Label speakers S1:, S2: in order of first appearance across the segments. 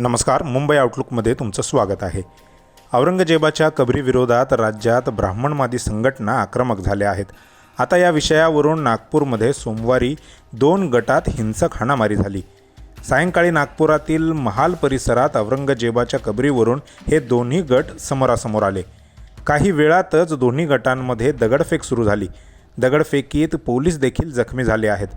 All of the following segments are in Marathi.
S1: नमस्कार मुंबई आउटलुकमध्ये तुमचं स्वागत आहे. औरंगजेबाच्या कबरीविरोधात राज्यात ब्राह्मणवादी संघटना आक्रमक झाल्या आहेत. आता या विषयावरून नागपूरमध्ये सोमवारी दोन गटात हिंसक हाणामारी झाली. सायंकाळी नागपुरातील महाल परिसरात औरंगजेबाच्या कबरीवरून हे दोन्ही गट समोरासमोर आले. काही वेळातच दोन्ही गटांमध्ये दगडफेक सुरू झाली. दगडफेकीत पोलीस देखील जखमी झाले आहेत.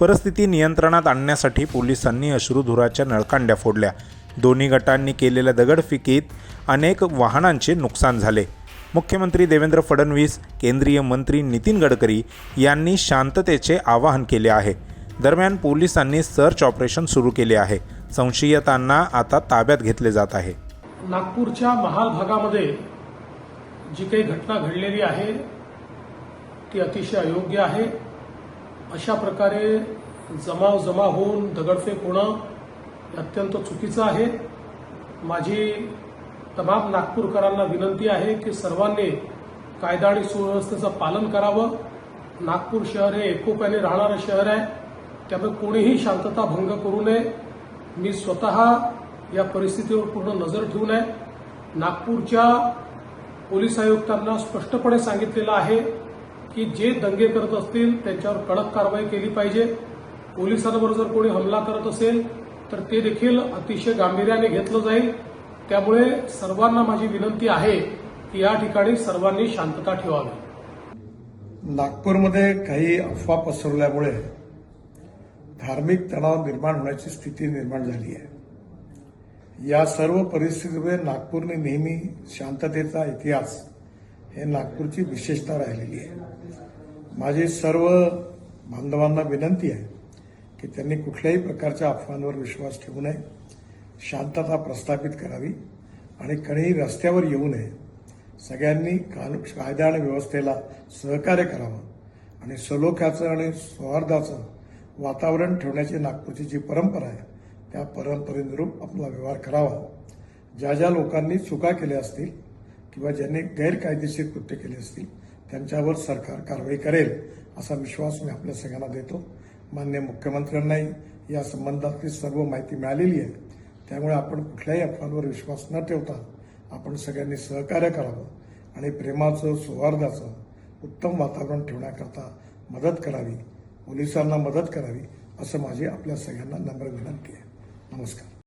S1: परिस्थिती नियंत्रणात आणण्यासाठी पोलिसांनी अश्रुधुराच्या नळकांड्या फोडल्या. दोन्ही गटांनी केलेल्या दगडफेकीत अनेक वाहनांचे नुकसान झाले. मुख्यमंत्री देवेंद्र फडणवीस केंद्रीय मंत्री नितीन गडकरी यांनी शांततेचे आवाहन केले आहे. दरम्यान पोलिसांनी सर्च ऑपरेशन सुरू केले आहे. संशयितांना आता ताब्यात घेतले जात आहे.
S2: नागपूरच्या महाल भागामध्ये जी काही घटना घडलेली आहे ती अतिशय अयोग्य आहे. अशा प्रकारे जमाव जमा होऊन दगडफेक होणं अत्यंत चुकीचं आहे. माझी तमाम नागपूरकरांना विनंती आहे की सर्वांनी कायदा आणि सुव्यवस्थेचं पालन करावं. नागपूर शहर हे एकोप्याने राहणारं शहर आहे. त्यामुळे कोणीही शांतता भंग करू नये. मी स्वतः या परिस्थितीवर पूर्ण नजर ठेवून आहे नागपूरच्या पोलीस आयुक्तांना स्पष्टपणे सांगितलेलं आहे की जे दंगे करत असतील त्यांच्यावर कडक कारवाई केली पाहिजे. पोलिसांवर जर कोणी हमला करत असेल तर ते देखील अतिशय गांभीर्याने घेतलं जाईल. त्यामुळे सर्वांना माझी विनंती आहे की या ठिकाणी सर्वांनी शांतता ठेवावी.
S3: नागपूरमध्ये काही अफवा पसरवल्यामुळे धार्मिक तणाव निर्माण होण्याची स्थिती निर्माण झाली आहे. या सर्व परिस्थितीमुळे नागपूरने नेहमी शांततेचा इतिहास हे नागपूरची विशेषता राहिलेली आहे. माझी सर्व बांधवांना विनंती आहे की त्यांनी कुठल्याही प्रकारच्या अफवांवर विश्वास ठेवू नये शांतता प्रस्थापित करावी आणि कणीही रस्त्यावर येऊ नये. सगळ्यांनी कानून कायदा आणि व्यवस्थेला सहकार्य करावं आणि सलोख्याचं आणि सौहार्दाचं वातावरण ठेवण्याची नागपूरची जी परंपरा आहे त्या परंपरेनुरूप आपला व्यवहार करावा. ज्या ज्या लोकांनी चुका केल्या असतील किंवा ज्यांनी गैरकायदेशीर कृत्य केले असतील त्यांच्यावर सरकार कारवाई करेल असा विश्वास मी आपल्या सगळ्यांना देतो. मान्य मुख्यमंत्र्यांनाही या संबंधातली सर्व माहिती मिळालेली आहे. त्यामुळे आपण कुठल्याही अफवांवर विश्वास न ठेवता आपण सगळ्यांनी सहकार्य करावं आणि प्रेमाचं सौहार्दाचं उत्तम वातावरण ठेवण्याकरता मदत करावी पोलिसांना मदत करावी असं माझी आपल्या सगळ्यांना नम्र विनंती आहे. नमस्कार.